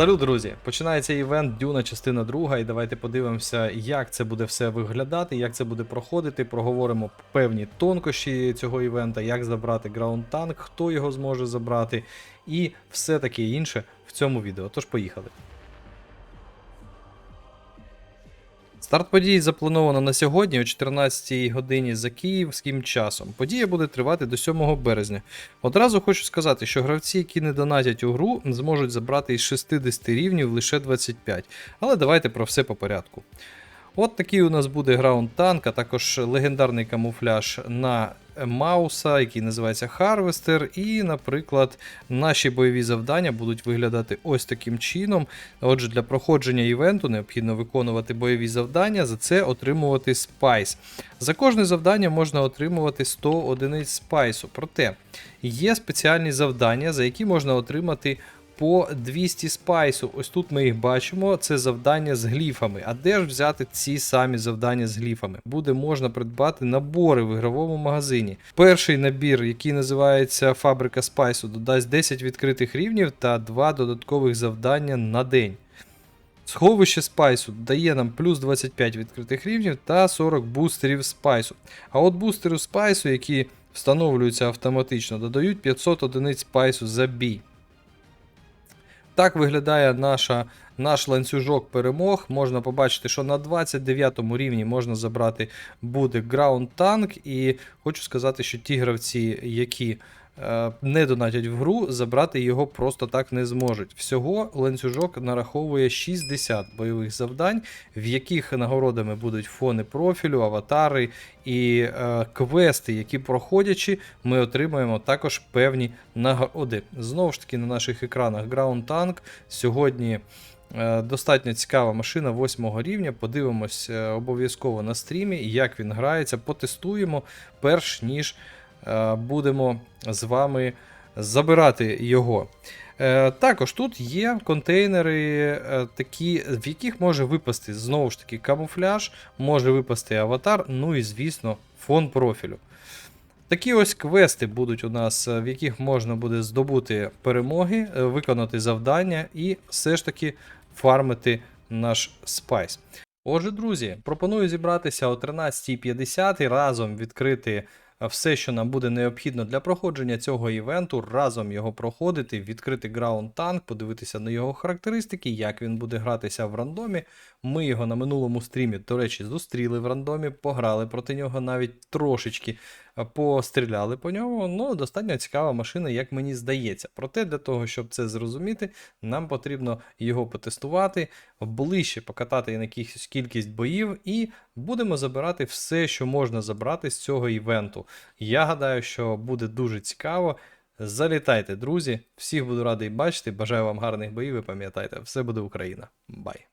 Салют, друзі! Починається івент Дюна, частина друга, і давайте подивимося, як це буде все виглядати, як це буде проходити. Проговоримо певні тонкощі цього івента, як забрати граунд танк, хто його зможе забрати, і все таке інше в цьому відео. Тож поїхали. Старт подій заплановано на сьогодні о 14 годині за київським часом. Подія буде тривати до 7 березня. Одразу хочу сказати, що гравці, які не донатять у гру, зможуть забрати із 60 рівнів лише 25. Але давайте про все по порядку. От такий у нас буде граунд танк, а також легендарний камуфляж на Мауса, який називається Харвестер. І, наприклад, наші бойові завдання будуть виглядати ось таким чином. Отже, для проходження івенту необхідно виконувати бойові завдання, за це отримувати спайс. За кожне завдання можна отримувати 100 одиниць спайсу. Проте є спеціальні завдання, за які можна отримати по 200 спайсу. Ось тут ми їх бачимо. Це завдання з гліфами. А де ж взяти ці самі завдання з гліфами? Буде можна придбати набори в ігровому магазині. Перший набір, який називається Фабрика спайсу, додасть 10 відкритих рівнів та 2 додаткових завдання на день. Сховище спайсу дає нам плюс 25 відкритих рівнів та 40 бустерів спайсу. А от бустери спайсу, які встановлюються автоматично, додають 500 одиниць спайсу за бій. Так виглядає наша, наш ланцюжок перемог. Можна побачити, що на 29 рівні можна забрати буде граунд танк. І хочу сказати, що ті гравці, які не донатять в гру, забрати його просто так не зможуть. Всього ланцюжок нараховує 60 бойових завдань, в яких нагородами будуть фони профілю, аватари і е, квести, які проходячи, ми отримаємо також певні нагороди. Знову ж таки, на наших екранах Ground Tank сьогодні. е, Достатньо цікава машина 8 рівня. Подивимось е, обов'язково на стрімі, як він грається, потестуємо, перш ніж е, будемо з вами забирати його. Е, Також тут є контейнери, е, такі, в яких може випасти знову ж таки камуфляж, може випасти аватар, ну і звісно, фон профілю. Такі ось квести будуть у нас, е, в яких можна буде здобути перемоги, е, виконати завдання і все ж таки фармити наш спайс. Отже, друзі, пропоную зібратися о 13.50 і разом відкрити е, все, що нам буде необхідно для проходження цього івенту, разом його проходити, відкрити Ground танк, подивитися на його характеристики, як він буде гратися в рандомі. Ми його на минулому стрімі, до речі, зустріли в рандомі, пограли проти нього навіть трошечки постріляли по ньому. Ну, достатньо цікава машина, як мені здається. Проте для того, щоб це зрозуміти, нам потрібно його потестувати, ближче покатати на якихось кількість боїв, і будемо забирати все, що можна забрати з цього івенту. Я гадаю, що буде дуже цікаво. Залітайте, друзі! Всіх буду радий бачити. Бажаю вам гарних боїв і пам'ятайте, все буде Україна. Бай!